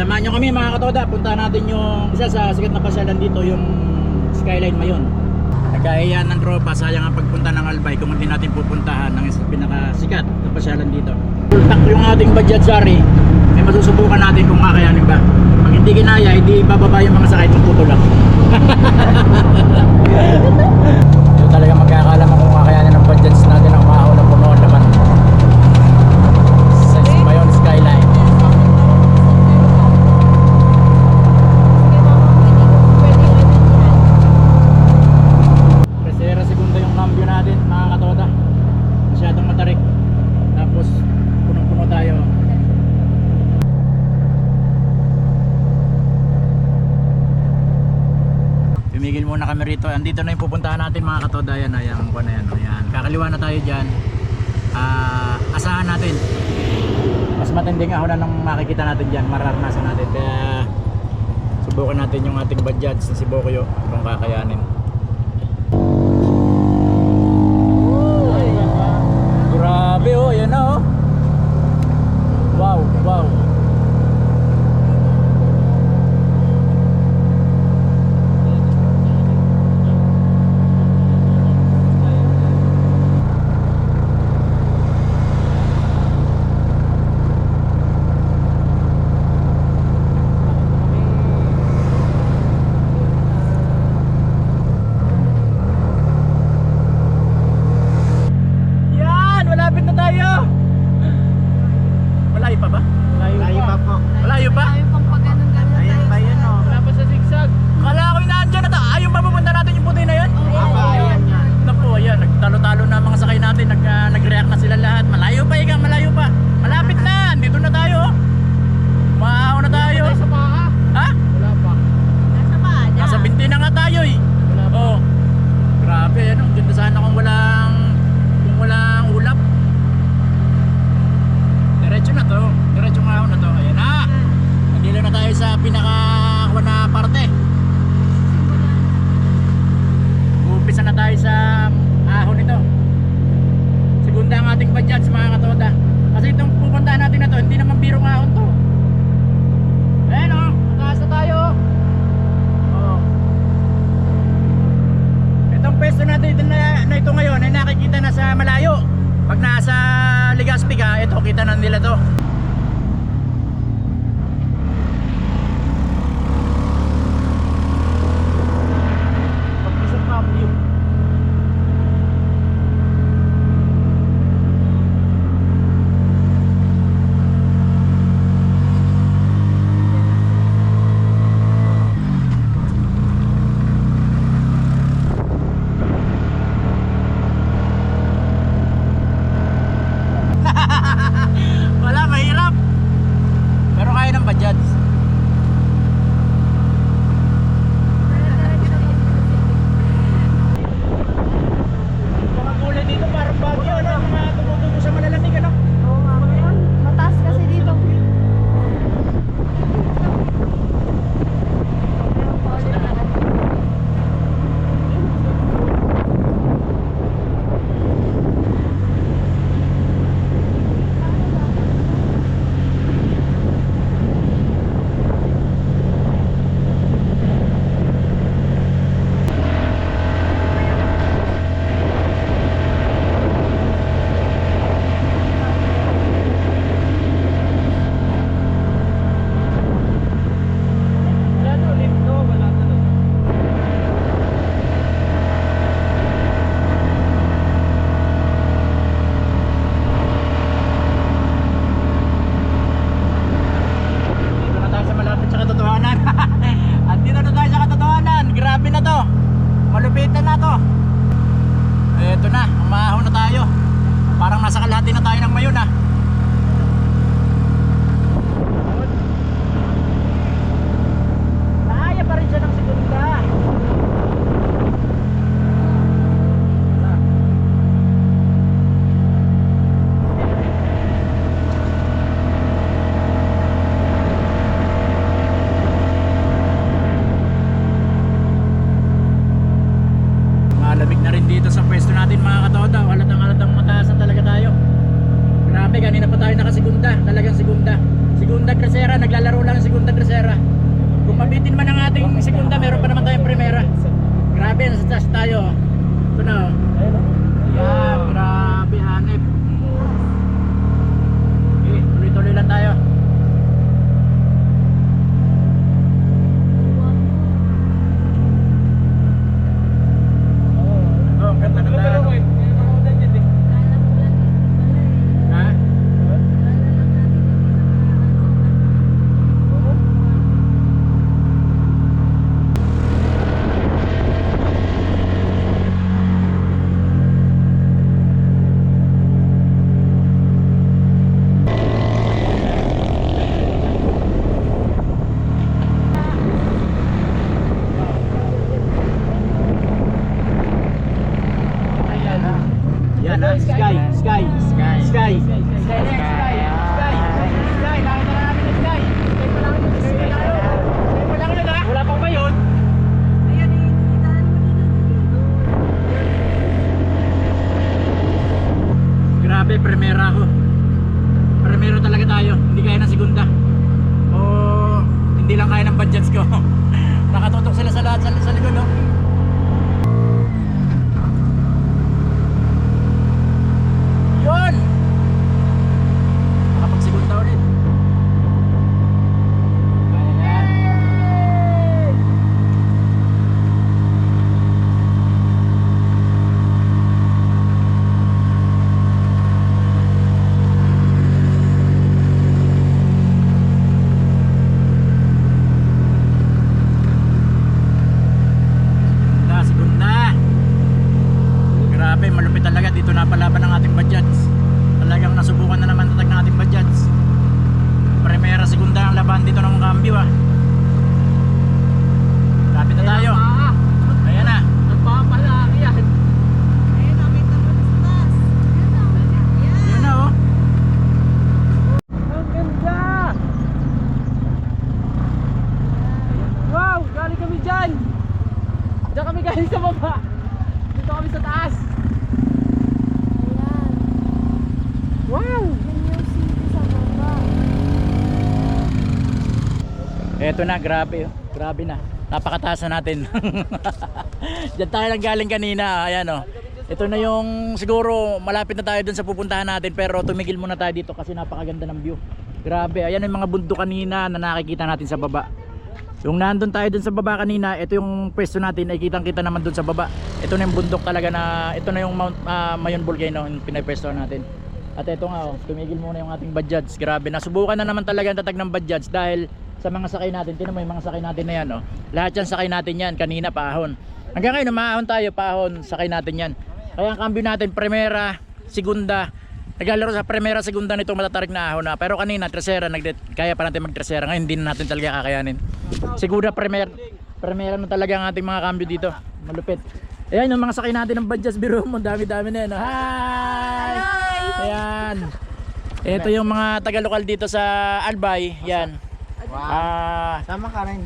Samahan nyo kami mga katoda, punta natin yung isa sa sikat na pasyalan dito, yung Skyline Mayon. Nagkahiyaan ng tropa, sayang ang pagpunta ng Albay kung hindi natin pupuntahan ng isa pinakasikat na pasyalan dito. Full tank yung ating budget sari, may masusubukan natin kung kakayanin ba. Pag hindi kinaya, hindi bababa yung mga sakay ng puto Ito talaga magkakala mo kung kakayanin ng budgets natin ang mahaw na puno naman. Sa Mayon Skyline. Tercera segunda yung cambio natin mga katoda Masyadong matarik Tapos punong-puno tayo Tumigil muna kami Andito na yung pupuntahan natin mga katoda Yan, ayan, ano na yan, ayan. Kakaliwa na tayo dyan. Ah, Asahan natin. Mas matinding ahon na nang makikita natin dyan Mararanasan natin. Kaya subukan natin yung ating budget sa si Bokyo kung kakayanin Grabe oh, yan na oh. Wow, wow. Yan, malapit na tayo. Malayo pa ba? Layo pa po. Malayo pa? Ayaw pang pag ganun ganun Ayan pa yun oh. Wala pa sa zigzag. Kala ko yung nandyan na ta. Ayun ba pupunta natin yung puti na yan? Apa, ayan yan. Naku, ayan. Nagtalo-talo na mga sakay natin. Nag, ah, nag-react na sila lahat. Malayo pa, ika. Malayo pa. Malapit na. Dito na tayo. oh. Maaw na tayo. Sa paha. Ha? Wala pa. Nasa baada. Nasa binti na nga tayo eh. Wala pa. Oh. Grabe, ano. Ganda sana kung walang kung walang ulap. Diretso na to. Diretso nga na to. Ayan na. Nandito na tayo sa pinaka na parte. Mabitin man ang ating segunda, meron pa naman tayong primera. Grabe, nasa taas tayo. Ito na oh. Ayun Diyan kami galing sa baba. Dito kami sa taas. Wow! Eto na, grabe oh. Grabe na. Napakataas na natin. Diyan tayo lang galing kanina. Ayan oh. Ito na yung siguro malapit na tayo dun sa pupuntahan natin pero tumigil muna tayo dito kasi napakaganda ng view. Grabe, ayan yung mga bundok kanina na nakikita natin sa baba. Yung nandun tayo dun sa baba kanina, ito yung pwesto natin, ay kitang kita naman dun sa baba. Ito na yung bundok talaga na, ito na yung Mount ah, Mayon Volcano, yung pinapwesto natin. At ito nga, oh, tumigil muna yung ating budgets. Grabe, nasubukan na naman talaga ang tatag ng budgets dahil sa mga sakay natin, tinan mo yung mga sakay natin na yan, oh. Lahat yan sakay natin yan, kanina paahon. Hanggang ngayon, umaahon tayo, paahon, sakay natin yan. Kaya ang cambio natin, primera, segunda, naglalaro sa primera, segunda nito matatarik na ahon na. Pero kanina, tercera, nag kaya pa natin mag-tercera. Ngayon, hindi na natin talaga kakayanin. Segunda, primera, primera na talaga ang ating mga cambio dito. Malupit. Ayan, yung mga sakay natin ng budgets, biro mo, dami-dami na yan. Hi! Ayan. Ito yung mga taga-lokal dito sa Albay. Yan. Ah, Sama ka rin.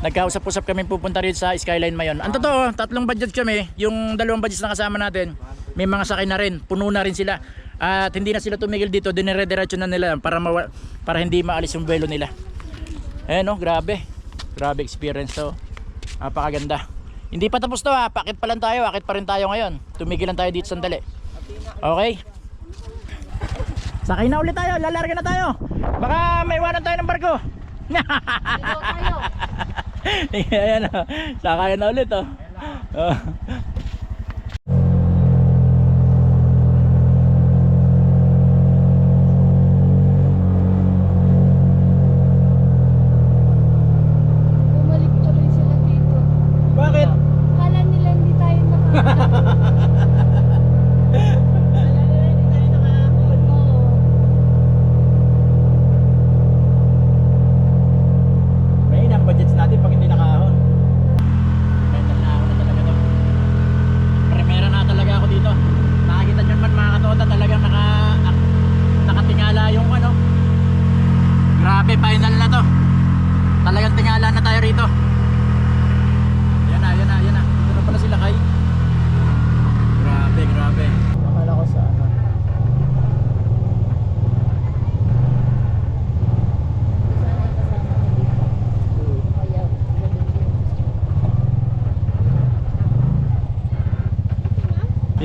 Nagkausap-usap kami pupunta rin sa Skyline Mayon. Ang totoo, tatlong budget kami. Yung dalawang budgets na kasama natin, may mga sakay na rin. Puno na rin sila. At hindi na sila tumigil dito. Dinire-diretso na nila para, para hindi maalis yung vuelo nila. Eh no, grabe. Grabe experience to. Napakaganda. Hindi pa tapos to ha. Pakit pa lang tayo. Akit pa rin tayo ngayon. Tumigil lang tayo dito sandali. Okay? Sakay na ulit tayo. Lalarga na tayo. Baka may iwanan tayo ng barko. Ayan o. Sakay na ulit oh. Oh.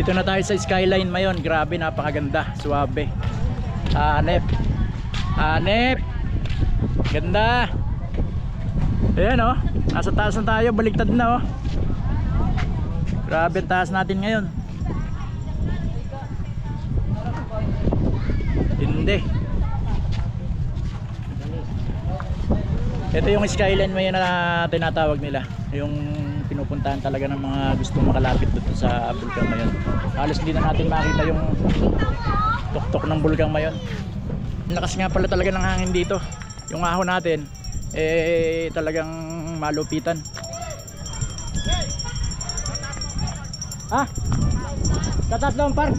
Dito na tayo sa skyline mayon. Grabe, napakaganda. Suwabe. Hanep. Hanep. Ganda. Ayan oh. Nasa taas na tayo. Baliktad na oh. Grabe taas natin ngayon. Hindi. Ito yung skyline mayon na tinatawag nila. Yung pinupuntahan talaga ng mga gustong makalapit dito sa bulkang mayon. Halos hindi na natin makita yung tuktok ng bulkang mayon. Lakas nga pala talaga ng hangin dito. Yung ahon natin eh talagang malupitan. Ah? Tatas daw par.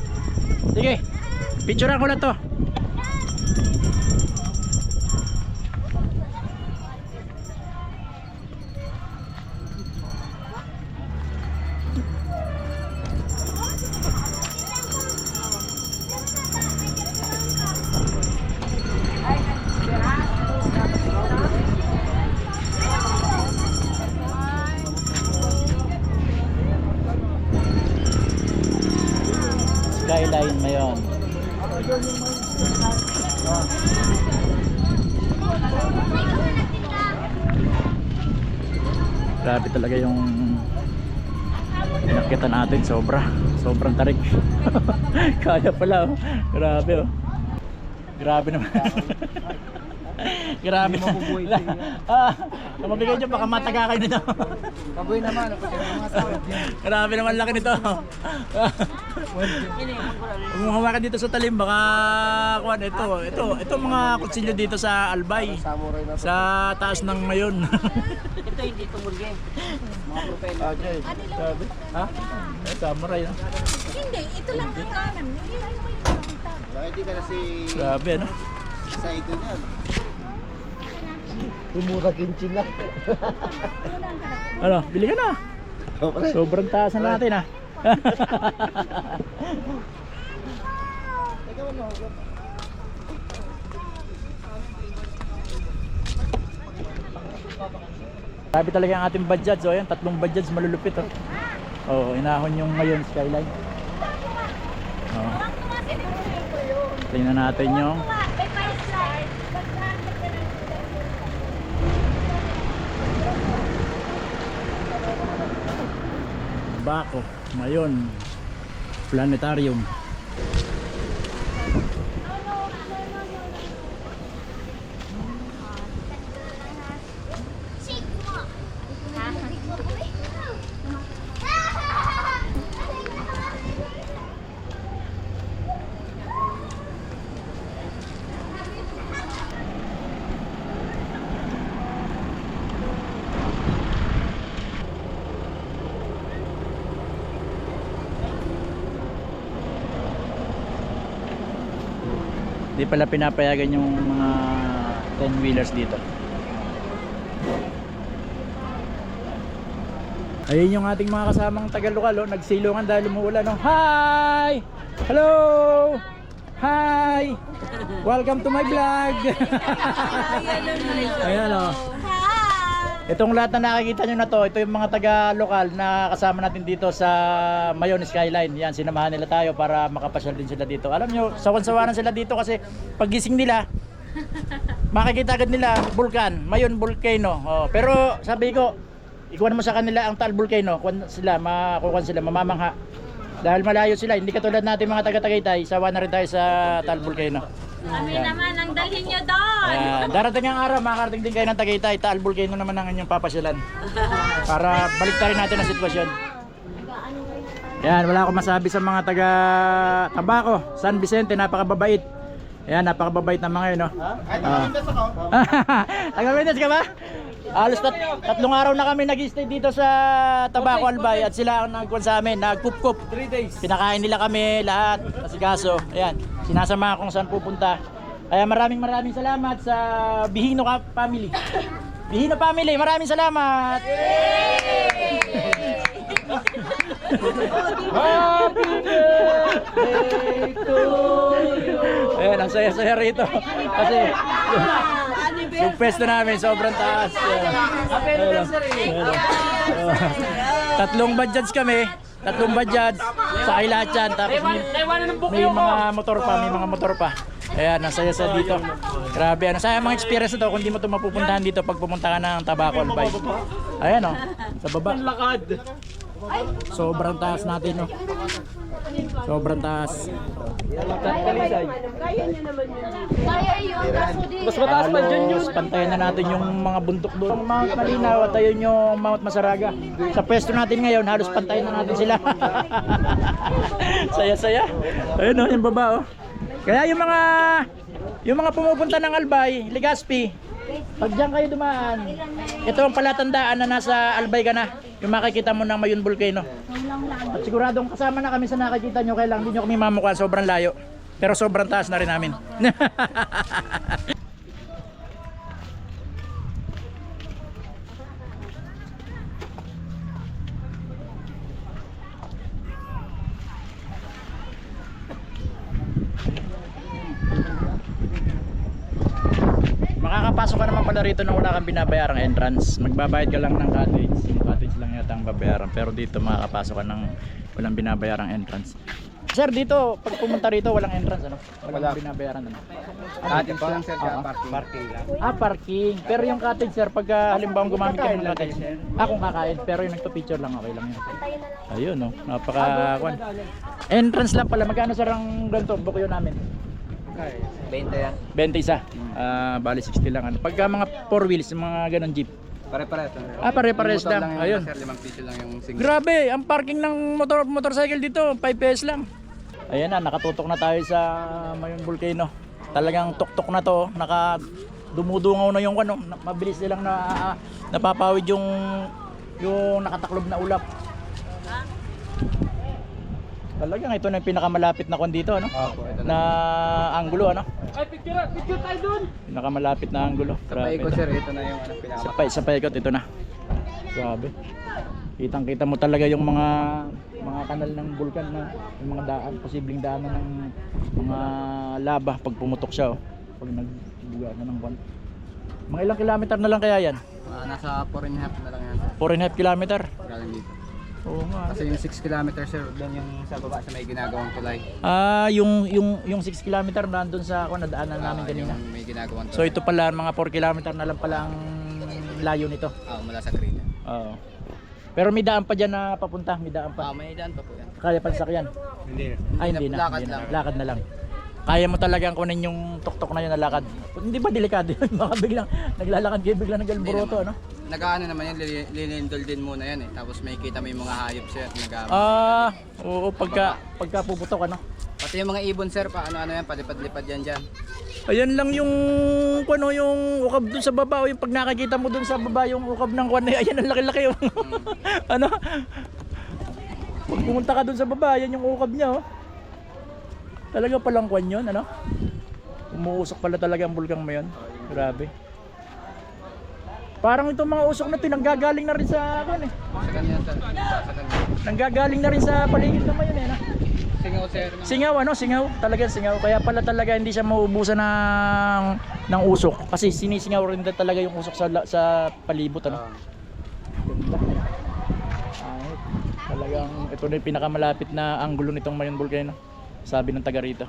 Sige. Picturean ko na to. Talaga yung pinakita natin sobra. Sobrang tarik. Kaya pala oh. grabe oh. Grabe naman grabe ah mabigay dyan baka mataga kayo nito Kaboy naman, mga tawag yan. grabe naman laki nito Kung hawakan dito sa talim baka kuan ito ito ito mga kutsilyo dito sa Albay Samurai na sa taas ng mayon Ito hindi tumulge. Mga propel. Okay. Sabi. Ha? Samurai. Hindi, ito lang ang kanan. Hindi lang may na si Grabe, no? sa ito niyan? Umura kinchin lang. Ano, bili ka na. Sobrang taas na natin, ah. Grabe talaga ang ating budget. So, ayan, tatlong budgets malulupit, oh. Oo, inahon yung ngayon skyline. Oo. Tingnan natin yung Bako, Mayon, Planetarium. Di pala pinapayagan yung mga 10 wheelers dito. Ayun yung ating mga kasamang taga-lokal, oh, nagsilungan dahil umuulan. Oh. Hi! Hello! Hi! Welcome to my vlog! Ayan oh. Itong lahat na nakikita nyo na to, ito yung mga taga-lokal na kasama natin dito sa Mayon Skyline. Yan, sinamahan nila tayo para makapasyal din sila dito. Alam nyo, sawan-sawanan sila dito kasi pagising nila, makikita agad nila vulkan, Mayon Volcano. Oh, pero sabi ko, ikuha mo sa kanila ang Taal Volcano, kuwan sila, makukuha sila, mamamangha. Dahil malayo sila, hindi katulad natin mga taga-Tagaytay, sawa na rin tayo sa Taal Volcano. Kami Yan. naman ang dalhin nyo doon. Ayan, darating ang araw, makakarating din kayo ng Tagaytay. Taal Volcano naman ang inyong papasyalan. Para baliktarin natin ang sitwasyon. Yan, wala akong masabi sa mga taga Tabaco, San Vicente, napakababait. Ayan, napakababait ng mga yun, no? Ah. Taga-Windows ka ba? Alos tat tatlong araw na kami nag-stay dito sa Tabaco Albay at sila ang nagkuhan sa amin, nagkup-kup. 3 days. Pinakain nila kami lahat, asikaso. Ayan, sinasama kung saan pupunta. Kaya maraming maraming salamat sa Bihino ka family. Bihino family, maraming salamat. Happy birthday to you. Ayan, ang saya-saya rito. Kasi yung pwesto namin sobrang taas. Tatlong budgets kami. tatlong badyad, sa lahat yan. Tapos may, may mga motor pa, may mga motor pa. Ayan, nasaya sa dito. Grabe, ano, sayang mga experience na to kung di mo to mapupuntahan dito pag pumunta ka ng Tabaco Albay. Ayan o, sa baba. Lakad. Sobrang taas natin no. Sobrang taas. Kaya yun, kaso di. Mas mataas pa dyan yun. Halos pantayan na natin yung mga bundok doon. Mount Malinaw at ayun yung Mount Masaraga. Sa pwesto natin ngayon, halos pantayan na natin sila. Saya-saya. Ayun oh, yung baba oh. Kaya yung mga yung mga pumupunta ng Albay, Legazpi, pag diyan kayo dumaan, ito ang palatandaan na nasa Albay ka na. Yung makikita mo ng Mayon Volcano. At siguradong kasama na kami sa nakikita nyo, kaya lang hindi nyo kami mamukha, sobrang layo. Pero sobrang taas na rin namin. Makakapasok ka naman pala rito nang wala kang binabayarang entrance. Magbabayad ka lang ng cottage. Lang yata ang babayaran. Pero dito makakapasok ka ng walang binabayarang entrance. Sir, dito, pag pumunta rito, walang entrance, ano? Walang binabayaran, ano? Cottage lang sir, Oo. parking. Parking lang. Ah, parking. Pero yung cottage, sir, pag uh, halimbawa gumamit ka ng cottage, ah, kung kakain, pero yung nagpa-picture lang, okay lang yun. Ayun, no? Napaka, kwan. Entrance lang pala. Magkano, sir, ang ganito? Buko yun namin. 20 yan. 20 isa. Ah, bali 60 lang. Ano. Pagka mga 4 wheels, mga ganun jeep. Pare-pares. Ah, pare-pares lang. yung Ayun. Sir, 5 piso lang yung single. Grabe, ang parking ng motor motorcycle dito, 5 pesos lang. Ayan na, nakatutok na tayo sa Mayon Volcano. Talagang tuktok na to, naka dumudungaw na yung ano, mabilis nilang na ah, napapawid yung yung nakataklob na ulap. Talagang ito na yung pinakamalapit na kon dito, ano? Opo, ito na. Na anggulo, ano? Ay, picture, picture tayo dun. Pinakamalapit na anggulo. Sa paikot sir, ito na yung ano, pinaka. Sa, pa, sa paikot ito na. Grabe. Kitang kita mo talaga yung mga mga kanal ng bulkan na yung mga daan, posibleng daanan ng mga laba pag pumutok siya oh. Pag nagbuga na ng kwan. Mga ilang kilometer na lang kaya yan? Ah, nasa 4 and a half na lang yan sir. 4 and a half kilometer. Galing dito. Oo nga. Kasi yung 6 kilometer sir, doon yung sa baba sa may ginagawang tulay. Ah, yung yung yung 6 kilometer nandun sa ako nadaanan namin Ah, kanina. Yung may ginagawang tulay. So ito pala mga 4 kilometer na lang pala ang layo nito. Ah, mula sa green. Oo. Pero may daan pa diyan na papunta, may daan pa. Ah, may daan pa po yan. Kaya pa sakyan. Hindi. Ay, hindi na. Lakad hindi na. lang. Lakad na lang. Kaya mo talagang kunin yung tuktok na yun na lakad. Hindi ba delikado yun? Baka biglang naglalakad kayo biglang nag-alboroto, ano? Nag-ano naman yan, li- lilindol din muna yan eh. Tapos may kita mo yung mga hayop sir. Nag Ah, oo, pagka, pagka puputok, ano? Pati yung mga ibon sir, pa ano-ano yan, palipad-lipad yan dyan. Ayan lang yung, ano, yung ukab dun sa baba. O yung pag nakikita mo dun sa baba, yung ukab ng kwan, ayan ang laki-laki. Oh. ano? Pag pumunta ka dun sa baba, ayan yung ukab niya, oh. Talaga palang kwan yun, ano? Umuusok pala talaga ang bulkang mo yun. Grabe. Parang itong mga usok na ito, nanggagaling na rin sa, ano eh. Sa kanya kanya. Nanggagaling na rin sa paligid ng mayon eh, no? Singaw sir. Singaw ano, singaw, talagang singaw. Kaya pala talaga hindi siya mauubusan ng ng usok kasi sinisingaw rin talaga yung usok sa sa palibot ano. Ah. Ay, talagang ito na yung pinakamalapit na anggulo nitong Mayon Volcano. Sabi ng taga rito.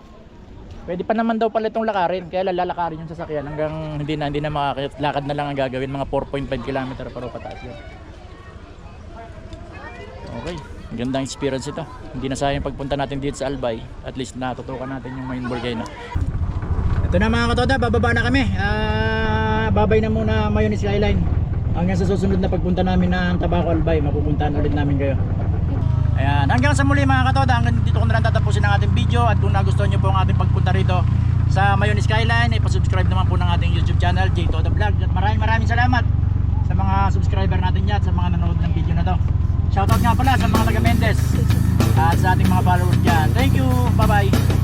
Pwede pa naman daw pala itong lakarin, kaya lalakarin yung sasakyan hanggang hindi na hindi na makakit. Lakad na lang ang gagawin, mga 4.5 km pero pataas yun. Okay, gandang experience ito. Hindi na sayang pagpunta natin dito sa Albay. At least natutukan natin yung main volcano. Ito na mga katoda, bababa na kami. Ah, babay na muna Mayon Skyline. Hanggang sa susunod na pagpunta namin ng Tabaco Albay, mapupuntahan ulit namin kayo. Ayan, hanggang sa muli mga katoda, hanggang dito ko na lang tatapusin ang ating video at kung nagustuhan nyo po ang ating pagpunta rito sa Mayon Skyline, ipasubscribe naman po ng ating YouTube channel, J Toda Vlog. At maraming maraming salamat sa mga subscriber natin dyan, sa mga nanonood ng video na to. Shoutout nga pala sa mga taga Mendes at sa ating mga followers dyan. Thank you, bye bye.